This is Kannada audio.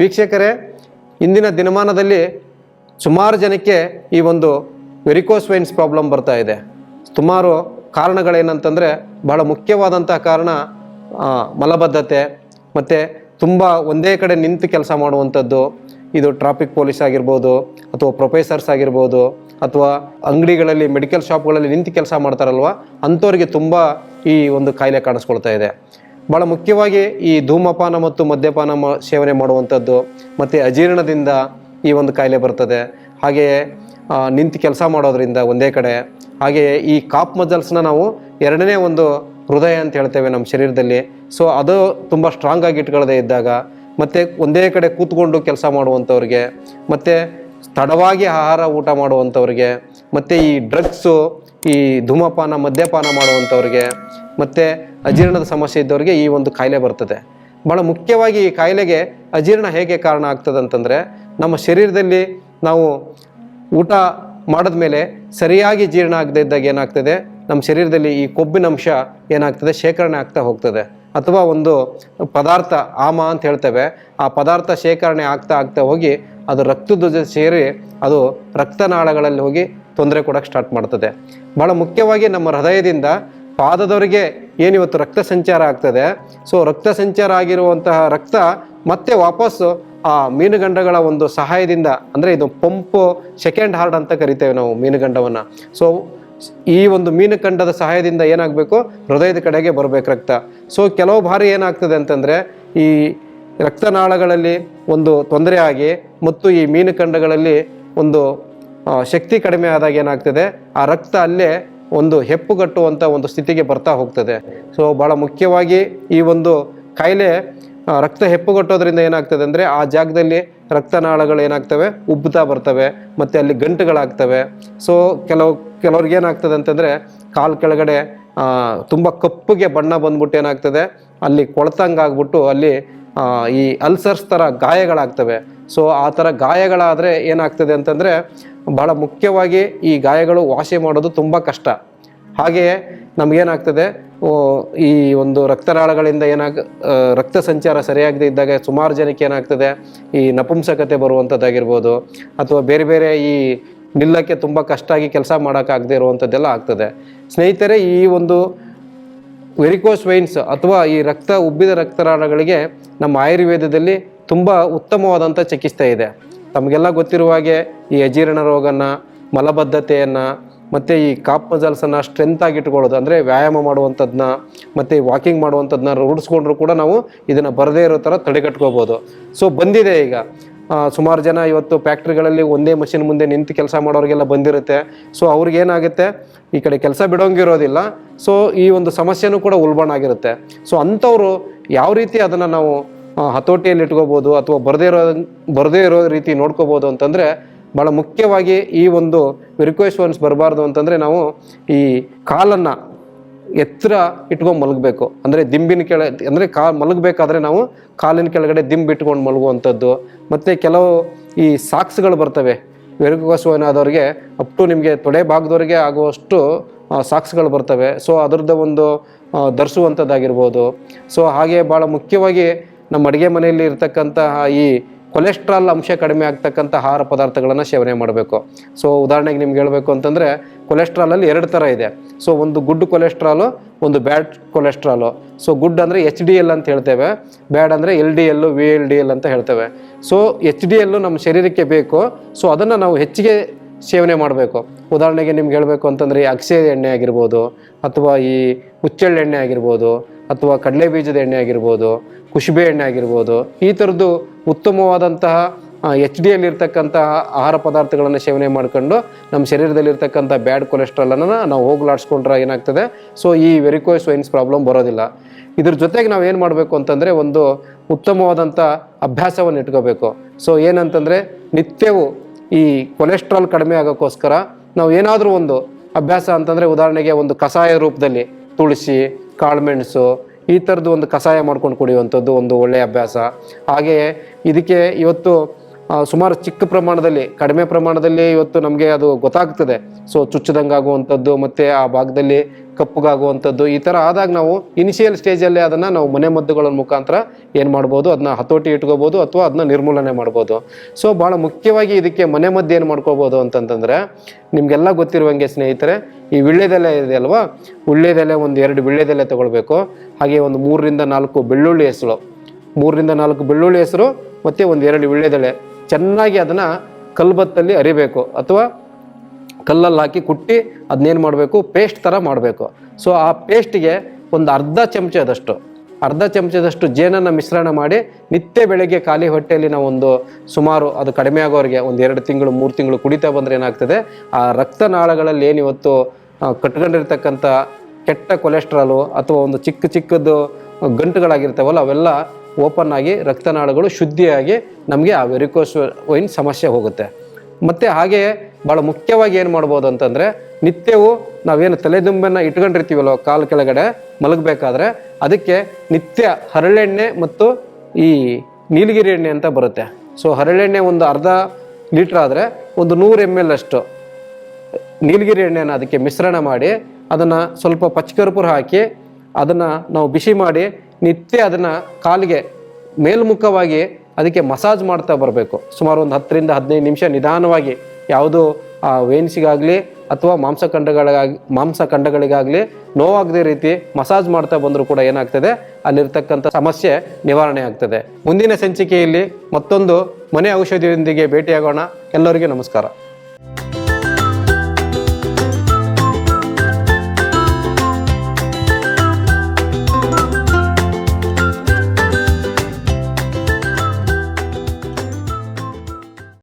ವೀಕ್ಷಕರೇ, ಇಂದಿನ ದಿನಮಾನದಲ್ಲಿ ಸುಮಾರು ಜನಕ್ಕೆ ಈ ಒಂದು ವೆರಿಕೋಸ್ ವೈನ್ಸ್ ಪ್ರಾಬ್ಲಮ್ ಬರ್ತಾ ಇದೆ. ಸುಮಾರು ಕಾರಣಗಳೇನಂತಂದರೆ, ಬಹಳ ಮುಖ್ಯವಾದಂಥ ಕಾರಣ ಮಲಬದ್ಧತೆ, ಮತ್ತು ತುಂಬ ಒಂದೇ ಕಡೆ ನಿಂತು ಕೆಲಸ ಮಾಡುವಂಥದ್ದು, ಇದು ಟ್ರಾಫಿಕ್ ಪೊಲೀಸ್ ಆಗಿರ್ಬೋದು, ಅಥವಾ ಪ್ರೊಫೆಸರ್ಸ್ ಆಗಿರ್ಬೋದು, ಅಥವಾ ಅಂಗಡಿಗಳಲ್ಲಿ ಮೆಡಿಕಲ್ ಶಾಪ್ಗಳಲ್ಲಿ ನಿಂತು ಕೆಲಸ ಮಾಡ್ತಾರಲ್ವ, ಅಂಥವ್ರಿಗೆ ತುಂಬ ಈ ಒಂದು ಕಾಯಿಲೆ ಕಾಣಿಸ್ಕೊಳ್ತಾ ಇದೆ. ಭಾಳ ಮುಖ್ಯವಾಗಿ ಈ ಧೂಮಪಾನ ಮತ್ತು ಮದ್ಯಪಾನ ಸೇವನೆ ಮಾಡುವಂಥದ್ದು ಮತ್ತು ಅಜೀರ್ಣದಿಂದ ಈ ಒಂದು ಕಾಯಿಲೆ ಬರ್ತದೆ. ಹಾಗೆಯೇ ನಿಂತು ಕೆಲಸ ಮಾಡೋದರಿಂದ ಒಂದೇ ಕಡೆ. ಹಾಗೆಯೇ ಈ ಕಾಪ್ ಮಜಲ್ಸ್ನ ನಾವು ಎರಡನೇ ಒಂದು ಹೃದಯ ಅಂತ ಹೇಳ್ತೇವೆ ನಮ್ಮ ಶರೀರದಲ್ಲಿ. ಸೊ, ಅದು ತುಂಬ ಸ್ಟ್ರಾಂಗ್ ಆಗಿ ಇಟ್ಕೊಳ್ಳದೇ ಇದ್ದಾಗ ಮತ್ತು ಒಂದೇ ಕಡೆ ಕೂತ್ಕೊಂಡು ಕೆಲಸ ಮಾಡುವಂಥವ್ರಿಗೆ, ಮತ್ತು ತಡವಾಗಿ ಆಹಾರ ಊಟ ಮಾಡುವಂಥವ್ರಿಗೆ, ಮತ್ತು ಈ ಡ್ರಗ್ಸು ಈ ಧೂಮಪಾನ, ಮದ್ಯಪಾನ ಮಾಡುವಂಥವ್ರಿಗೆ, ಮತ್ತು ಅಜೀರ್ಣದ ಸಮಸ್ಯೆ ಇದ್ದವರಿಗೆ ಈ ಒಂದು ಕಾಯಿಲೆ ಬರ್ತದೆ. ಭಾಳ ಮುಖ್ಯವಾಗಿ ಈ ಕಾಯಿಲೆಗೆ ಅಜೀರ್ಣ ಹೇಗೆ ಕಾರಣ ಆಗ್ತದೆ ಅಂತಂದರೆ, ನಮ್ಮ ಶರೀರದಲ್ಲಿ ನಾವು ಊಟ ಮಾಡಿದ ಮೇಲೆ ಸರಿಯಾಗಿ ಜೀರ್ಣ ಆಗದೇ ಇದ್ದಾಗ ಏನಾಗ್ತದೆ? ನಮ್ಮ ಶರೀರದಲ್ಲಿ ಈ ಕೊಬ್ಬಿನ ಅಂಶ ಏನಾಗ್ತದೆ? ಶೇಖರಣೆ ಆಗ್ತಾ ಹೋಗ್ತದೆ. ಅಥವಾ ಒಂದು ಪದಾರ್ಥ ಆಮ ಅಂತ ಹೇಳ್ತೇವೆ, ಆ ಪದಾರ್ಥ ಶೇಖರಣೆ ಆಗ್ತಾ ಆಗ್ತಾ ಹೋಗಿ ಅದು ರಕ್ತದ ಜೊತೆ ಸೇರಿ ಅದು ರಕ್ತನಾಳಗಳಲ್ಲಿ ಹೋಗಿ ತೊಂದರೆ ಕೊಡೋಕ್ಕೆ ಸ್ಟಾರ್ಟ್ ಮಾಡ್ತದೆ. ಭಾಳ ಮುಖ್ಯವಾಗಿ ನಮ್ಮ ಹೃದಯದಿಂದ ಪಾದದವರೆಗೆ ಏನಿವತ್ತು ರಕ್ತ ಸಂಚಾರ ಆಗ್ತದೆ. ಸೊ ರಕ್ತ ಸಂಚಾರ ಆಗಿರುವಂತಹ ರಕ್ತ ಮತ್ತೆ ವಾಪಸ್ಸು ಆ ಮೀನುಗಂಡಗಳ ಒಂದು ಸಹಾಯದಿಂದ, ಅಂದರೆ ಇದು ಪಂಪು ಸೆಕೆಂಡ್ ಹಾರ್ಡ್ ಅಂತ ಕರಿತೇವೆ ನಾವು ಮೀನುಗಂಡವನ್ನು. ಸೊ ಈ ಒಂದು ಮೀನುಕಂಡದ ಸಹಾಯದಿಂದ ಏನಾಗಬೇಕು? ಹೃದಯದ ಕಡೆಗೆ ಬರಬೇಕು ರಕ್ತ. ಸೊ ಕೆಲವು ಬಾರಿ ಏನಾಗ್ತದೆ ಅಂತಂದರೆ, ಈ ರಕ್ತನಾಳಗಳಲ್ಲಿ ಒಂದು ತೊಂದರೆ ಆಗಿ ಮತ್ತು ಈ ಮೀನುಕಂಡಗಳಲ್ಲಿ ಒಂದು ಶಕ್ತಿ ಕಡಿಮೆ ಆದಾಗ ಏನಾಗ್ತದೆ? ಆ ರಕ್ತ ಅಲ್ಲೇ ಒಂದು ಹೆಪ್ಪುಗಟ್ಟುವಂಥ ಒಂದು ಸ್ಥಿತಿಗೆ ಬರ್ತಾ ಹೋಗ್ತದೆ. ಸೊ ಭಾಳ ಮುಖ್ಯವಾಗಿ ಈ ಒಂದು ಕಾಯಿಲೆ ರಕ್ತ ಹೆಪ್ಪುಗಟ್ಟೋದ್ರಿಂದ ಏನಾಗ್ತದೆ ಅಂದರೆ ಆ ಜಾಗದಲ್ಲಿ ರಕ್ತನಾಳಗಳು ಏನಾಗ್ತವೆ, ಉಬ್ಬುತ್ತಾ ಬರ್ತವೆ, ಮತ್ತು ಅಲ್ಲಿ ಗಂಟುಗಳಾಗ್ತವೆ. ಸೊ ಕೆಲವು, ಕೆಲವ್ರಿಗೆ ಏನಾಗ್ತದೆ ಅಂತಂದರೆ ಕಾಲು ಕೆಳಗಡೆ ತುಂಬ ಕಪ್ಪುಗೆ ಬಣ್ಣ ಬಂದ್ಬಿಟ್ಟು ಏನಾಗ್ತದೆ, ಅಲ್ಲಿ ಕೊಳ್ತಂಗೆ ಆಗ್ಬಿಟ್ಟು ಅಲ್ಲಿ ಈ ಅಲ್ಸರ್ಸ್ ಥರ ಗಾಯಗಳಾಗ್ತವೆ. ಸೊ ಆ ಥರ ಗಾಯಗಳಾದರೆ ಏನಾಗ್ತದೆ ಅಂತಂದರೆ ಭಾಳ ಮುಖ್ಯವಾಗಿ ಈ ಗಾಯಗಳು ವಾಸಿ ಮಾಡೋದು ತುಂಬ ಕಷ್ಟ. ಹಾಗೆಯೇ ನಮಗೇನಾಗ್ತದೆ ಈ ಒಂದು ರಕ್ತನಾಳಗಳಿಂದ ಏನಾಗ ರಕ್ತ ಸಂಚಾರ ಸರಿಯಾಗದೇ ಇದ್ದಾಗ ಸುಮಾರು ಜನಕ್ಕೆ ಏನಾಗ್ತದೆ, ಈ ನಪುಂಸಕತೆ ಬರುವಂಥದ್ದಾಗಿರ್ಬೋದು ಅಥವಾ ಬೇರೆ ಬೇರೆ ಈ ನಿಲ್ಲಕ್ಕೆ ತುಂಬ ಕಷ್ಟ ಆಗಿ ಕೆಲಸ ಮಾಡೋಕ್ಕಾಗದೇ ಇರುವಂಥದ್ದೆಲ್ಲ ಆಗ್ತದೆ. ಸ್ನೇಹಿತರೆ, ಈ ಒಂದು ವೆರಿಕೋಸ್ ವೈನ್ಸ್ ಅಥವಾ ಈ ರಕ್ತ ಉಬ್ಬಿದ ರಕ್ತನಾಳಗಳಿಗೆ ನಮ್ಮ ಆಯುರ್ವೇದದಲ್ಲಿ ತುಂಬ ಉತ್ತಮವಾದಂಥ ಚಿಕಿತ್ಸೆ ಇದೆ. ತಮಗೆಲ್ಲ ಗೊತ್ತಿರುವ ಹಾಗೆ ಈ ಅಜೀರ್ಣ ರೋಗನ ಮಲಬದ್ಧತೆಯನ್ನು, ಮತ್ತು ಈ ಕಾಪ್ ಮಜಲ್ಸನ್ನು ಸ್ಟ್ರೆಂತ್ ಇಟ್ಕೊಳ್ಳೋದು ಅಂದರೆ ವ್ಯಾಯಾಮ ಮಾಡುವಂಥದ್ದನ್ನ ಮತ್ತು ವಾಕಿಂಗ್ ಮಾಡುವಂಥದ್ದನ್ನ ರೂಢಿಸ್ಕೊಂಡ್ರು ಕೂಡ ನಾವು ಇದನ್ನು ಬರದೇ ಇರೋ ಥರ ತಡೆಗಟ್ಕೋಬೋದು. ಸೊ ಬಂದಿದೆ ಈಗ. ಸುಮಾರು ಜನ ಇವತ್ತು ಫ್ಯಾಕ್ಟ್ರಿಗಳಲ್ಲಿ ಒಂದೇ ಮಷಿನ್ ಮುಂದೆ ನಿಂತು ಕೆಲಸ ಮಾಡೋರಿಗೆಲ್ಲ ಬಂದಿರುತ್ತೆ. ಸೊ ಅವ್ರಿಗೆ ಏನಾಗುತ್ತೆ? ಈ ಕಡೆ ಕೆಲಸ ಬಿಡೋಂಗಿರೋದಿಲ್ಲ ಸೊ ಈ ಒಂದು ಸಮಸ್ಯೆನೂ ಕೂಡ ಉಲ್ಬಣ ಆಗಿರುತ್ತೆ. ಸೊ ಅಂಥವ್ರು ಯಾವ ರೀತಿ ಅದನ್ನು ನಾವು ಹತೋಟಿಯಲ್ಲಿ ಇಟ್ಕೋಬೋದು ಅಥವಾ ಬರದೇ ಇರೋ ಬರದೇ ಇರೋ ರೀತಿ ನೋಡ್ಕೋಬೋದು ಅಂತಂದರೆ ಭಾಳ ಮುಖ್ಯವಾಗಿ ಈ ಒಂದು ರಿಕ್ವೆಸ್ಟ್ ಒನ್ಸ್ ಬರಬಾರ್ದು ಅಂತಂದರೆ ನಾವು ಈ ಕಾಲನ್ನು ಎತ್ತರ ಇಟ್ಕೊಂಡು ಮಲಗಬೇಕು. ಅಂದರೆ ದಿಂಬಿನ ಕೆಳ, ಅಂದರೆ ಕಾ, ಮಲಗಬೇಕಾದ್ರೆ ನಾವು ಕಾಲಿನ ಕೆಳಗಡೆ ದಿಂಬು ಇಟ್ಕೊಂಡು ಮಲಗುವಂಥದ್ದು. ಮತ್ತು ಕೆಲವು ಈ ಸಾಕ್ಸ್ಗಳು ಬರ್ತವೆ. ಆದವ್ರಿಗೆ ಅಪ್ ಟು ನಿಮಗೆ ತೊಡೆ ಭಾಗದವ್ರಿಗೆ ಆಗುವಷ್ಟು ಸಾಕ್ಸ್ಗಳು ಬರ್ತವೆ. ಸೊ ಅದರದ್ದು ಒಂದು ಧರಿಸುವಂಥದ್ದಾಗಿರ್ಬೋದು. ಸೊ ಹಾಗೆ ಭಾಳ ಮುಖ್ಯವಾಗಿ ನಮ್ಮ ಅಡುಗೆ ಮನೆಯಲ್ಲಿ ಇರ್ತಕ್ಕಂತಹ ಈ ಕೊಲೆಸ್ಟ್ರಾಲ್ ಅಂಶ ಕಡಿಮೆ ಆಗ್ತಕ್ಕಂಥ ಆಹಾರ ಪದಾರ್ಥಗಳನ್ನು ಸೇವನೆ ಮಾಡಬೇಕು. ಸೊ ಉದಾಹರಣೆಗೆ ನಿಮ್ಗೆ ಹೇಳಬೇಕು ಅಂತಂದರೆ ಕೊಲೆಸ್ಟ್ರಾಲಲ್ಲಿ ಎರಡು ಥರ ಇದೆ. ಸೊ ಒಂದು ಗುಡ್ ಕೊಲೆಸ್ಟ್ರಾಲು, ಒಂದು ಬ್ಯಾಡ್ ಕೊಲೆಸ್ಟ್ರಾಲು. ಸೊ ಗುಡ್ ಅಂದರೆ ಎಚ್ ಡಿ ಎಲ್ ಅಂತ ಹೇಳ್ತೇವೆ. ಬ್ಯಾಡ್ ಅಂದರೆ L D L V L D L ಅಂತ ಹೇಳ್ತೇವೆ. ಸೊ ಎಚ್ ಡಿ ಎಲ್ಲು ನಮ್ಮ ಶರೀರಕ್ಕೆ ಬೇಕು. ಸೊ ಅದನ್ನು ನಾವು ಹೆಚ್ಚಿಗೆ ಸೇವನೆ ಮಾಡಬೇಕು. ಉದಾಹರಣೆಗೆ ನಿಮ್ಗೆ ಹೇಳಬೇಕು ಅಂತಂದರೆ, ಈ ಅಗಸೆ ಎಣ್ಣೆ ಆಗಿರ್ಬೋದು, ಅಥವಾ ಈ ಹುಚ್ಚೆಳ್ಳು ಎಣ್ಣೆ ಆಗಿರ್ಬೋದು, ಅಥವಾ ಕಡಲೆ ಬೀಜದ ಎಣ್ಣೆ ಆಗಿರ್ಬೋದು ಕುಶುಬೆ ಎಣ್ಣೆ ಆಗಿರ್ಬೋದು, ಈ ಥರದ್ದು ಉತ್ತಮವಾದಂತಹ ಎಚ್ ಡಿ ಅಲ್ಲಿರ್ತಕ್ಕಂತಹ ಆಹಾರ ಪದಾರ್ಥಗಳನ್ನು ಸೇವನೆ ಮಾಡ್ಕೊಂಡು ನಮ್ಮ ಶರೀರದಲ್ಲಿರ್ತಕ್ಕಂಥ ಬ್ಯಾಡ್ ಕೊಲೆಸ್ಟ್ರಾಲನ್ನು ನಾವು ಹೋಗ್ಲಾಡಿಸ್ಕೊಂಡ್ರೆ ಏನಾಗ್ತದೆ? ಸೊ ಈ ವೆರಿಕೋಸ್ ವೈನ್ಸ್ ಪ್ರಾಬ್ಲಮ್ ಬರೋದಿಲ್ಲ. ಇದ್ರ ಜೊತೆಗೆ ನಾವು ಏನು ಮಾಡಬೇಕು ಅಂತಂದರೆ ಒಂದು ಉತ್ತಮವಾದಂಥ ಅಭ್ಯಾಸವನ್ನು ಇಟ್ಕೋಬೇಕು. ಸೊ ಏನಂತಂದರೆ ನಿತ್ಯವೂ ಈ ಕೊಲೆಸ್ಟ್ರಾಲ್ ಕಡಿಮೆ ಆಗೋಕ್ಕೋಸ್ಕರ ನಾವು ಏನಾದರೂ ಒಂದು ಅಭ್ಯಾಸ ಅಂತಂದರೆ ಉದಾಹರಣೆಗೆ ಒಂದು ಕಷಾಯ ರೂಪದಲ್ಲಿ ತುಳಸಿ ಕಾಳುಮೆಣಸು ಈ ಥರದ್ದು ಒಂದು ಕಷಾಯ ಮಾಡ್ಕೊಂಡು ಕುಡಿಯುವಂಥದ್ದು ಒಂದು ಒಳ್ಳೆಯ ಅಭ್ಯಾಸ. ಹಾಗೆಯೇ ಇದಕ್ಕೆ ಇವತ್ತು ಸುಮಾರು ಚಿಕ್ಕ ಪ್ರಮಾಣದಲ್ಲಿ, ಕಡಿಮೆ ಪ್ರಮಾಣದಲ್ಲಿ ಇವತ್ತು ನಮಗೆ ಅದು ಗೊತ್ತಾಗ್ತದೆ. ಸೊ ಚುಚ್ಚದಂಗೆ ಆಗುವಂಥದ್ದು ಮತ್ತು ಆ ಭಾಗದಲ್ಲಿ ಕಪ್ಪಗಾಗುವಂಥದ್ದು ಈ ಥರ ಆದಾಗ ನಾವು ಇನಿಷಿಯಲ್ ಸ್ಟೇಜಲ್ಲೇ ಅದನ್ನು ನಾವು ಮನೆ ಮದ್ದುಗಳ ಮುಖಾಂತರ ಏನು ಮಾಡ್ಬೋದು ಅದನ್ನ ಹತೋಟಿ ಇಟ್ಕೋಬೋದು ಅಥವಾ ಅದನ್ನ ನಿರ್ಮೂಲನೆ ಮಾಡ್ಬೋದು. ಸೊ ಭಾಳ ಮುಖ್ಯವಾಗಿ ಇದಕ್ಕೆ ಮನೆ ಮದ್ದು ಏನು ಮಾಡ್ಕೋಬೋದು ಅಂತಂತಂದರೆ, ನಿಮಗೆಲ್ಲ ಗೊತ್ತಿರುವಂಗೆ ಸ್ನೇಹಿತರೆ, ಈ ವಿಳ್ಳೆದೆಲೆ ಇದೆ ಅಲ್ವಾ? ವಿಳ್ಳೆದೆಲೆ ಒಂದು ಎರಡು ವಿಳ್ಳೆದೆಲೆ ತಗೊಳ್ಬೇಕು. ಹಾಗೆ ಒಂದು ಮೂರರಿಂದ ನಾಲ್ಕು ಬೆಳ್ಳುಳ್ಳಿ ಹೆಸರು. ಮೂರರಿಂದ ನಾಲ್ಕು ಬೆಳ್ಳುಳ್ಳಿ ಹೆಸರು ಮತ್ತು ಒಂದು ಎರಡು ವಿಳ್ಳೆದೆಲೆ. ಚೆನ್ನಾಗಿ ಅದನ್ನು ಕಲ್ಬತ್ತಲ್ಲಿ ಅರಿಬೇಕು ಅಥವಾ ಕಲ್ಲಲ್ಲಿ ಹಾಕಿ ಕುಟ್ಟಿ ಅದನ್ನೇನು ಮಾಡಬೇಕು? ಪೇಸ್ಟ್ ಥರ ಮಾಡಬೇಕು. ಸೊ ಆ ಪೇಸ್ಟಿಗೆ ಒಂದು ಅರ್ಧ ಚಮಚದಷ್ಟು ಅರ್ಧ ಚಮಚದಷ್ಟು ಜೇನನ್ನು ಮಿಶ್ರಣ ಮಾಡಿ ನಿತ್ಯ ಬೆಳಗ್ಗೆ ಖಾಲಿ ಹೊಟ್ಟೆಯಲ್ಲಿ ನಾವು ಒಂದು ಸುಮಾರು ಅದು ಕಡಿಮೆ ಆಗೋರಿಗೆ ಒಂದು ಎರಡು ತಿಂಗಳು, ಮೂರು ತಿಂಗಳು ಕುಡಿತಾ ಬಂದರೆ ಏನಾಗ್ತದೆ? ಆ ರಕ್ತನಾಳಗಳಲ್ಲಿ ಇವತ್ತು ಕಟ್ಕೊಂಡಿರ್ತಕ್ಕಂಥ ಕೆಟ್ಟ ಕೊಲೆಸ್ಟ್ರಾಲು ಅಥವಾ ಒಂದು ಚಿಕ್ಕ ಚಿಕ್ಕದು ಗಂಟುಗಳಾಗಿರ್ತಾವಲ್ಲ ಅವೆಲ್ಲ ಓಪನ್ ಆಗಿ ರಕ್ತನಾಳಗಳು ಶುದ್ಧಿಯಾಗಿ ನಮಗೆ ಆ ವೆರಿಕೋಸ್ ವೈನ್ ಸಮಸ್ಯೆ ಹೋಗುತ್ತೆ. ಮತ್ತು ಹಾಗೆ ಭಾಳ ಮುಖ್ಯವಾಗಿ ಏನು ಮಾಡ್ಬೋದು ಅಂತಂದರೆ ನಿತ್ಯವೂ ನಾವೇನು ತಲೆದುಂಬನ್ನು ಇಟ್ಕೊಂಡಿರ್ತೀವಲ್ಲ ಕಾಲು ಕೆಳಗಡೆ ಮಲಗಬೇಕಾದ್ರೆ ಅದಕ್ಕೆ ನಿತ್ಯ ಹರಳೆಣ್ಣೆ ಮತ್ತು ಈ ನೀಲಗಿರಿ ಎಣ್ಣೆ ಅಂತ ಬರುತ್ತೆ. ಸೊ ಹರಳೆಣ್ಣೆ ಒಂದು ಅರ್ಧ ಲೀಟ್ರ್ ಆದರೆ ಒಂದು ನೂರು ಎಂ ಎಲ್ ಅಷ್ಟು ನೀಲಗಿರಿ ಎಣ್ಣೆನ ಅದಕ್ಕೆ ಮಿಶ್ರಣ ಮಾಡಿ ಅದನ್ನು ಸ್ವಲ್ಪ ಪಚ್ಚಕರ್ಪೂರ ಹಾಕಿ ಅದನ್ನು ನಾವು ಬಿಸಿ ಮಾಡಿ ನಿತ್ಯ ಅದನ್ನು ಕಾಲಿಗೆ ಮೇಲ್ಮುಖವಾಗಿ ಅದಕ್ಕೆ ಮಸಾಜ್ ಮಾಡ್ತಾ ಬರಬೇಕು. ಸುಮಾರು ಒಂದು ಹತ್ತರಿಂದ ಹದಿನೈದು ನಿಮಿಷ ನಿಧಾನವಾಗಿ ಯಾವುದು, ಆ ವೇನ್ಸಿಗಾಗಲಿ ಅಥವಾ ಮಾಂಸಖಂಡಗಳಿಗಾಗಿ ಮಾಂಸಖಂಡಗಳಿಗಾಗಲಿ ನೋವಾಗದೇ ರೀತಿ ಮಸಾಜ್ ಮಾಡ್ತಾ ಬಂದರೂ ಕೂಡ ಏನಾಗ್ತದೆ? ಅಲ್ಲಿರ್ತಕ್ಕಂಥ ಸಮಸ್ಯೆ ನಿವಾರಣೆ ಆಗ್ತದೆ. ಮುಂದಿನ ಸಂಚಿಕೆಯಲ್ಲಿ ಮತ್ತೊಂದು ಮನೆ ಔಷಧಿಯೊಂದಿಗೆ ಭೇಟಿಯಾಗೋಣ. ಎಲ್ಲರಿಗೂ ನಮಸ್ಕಾರ.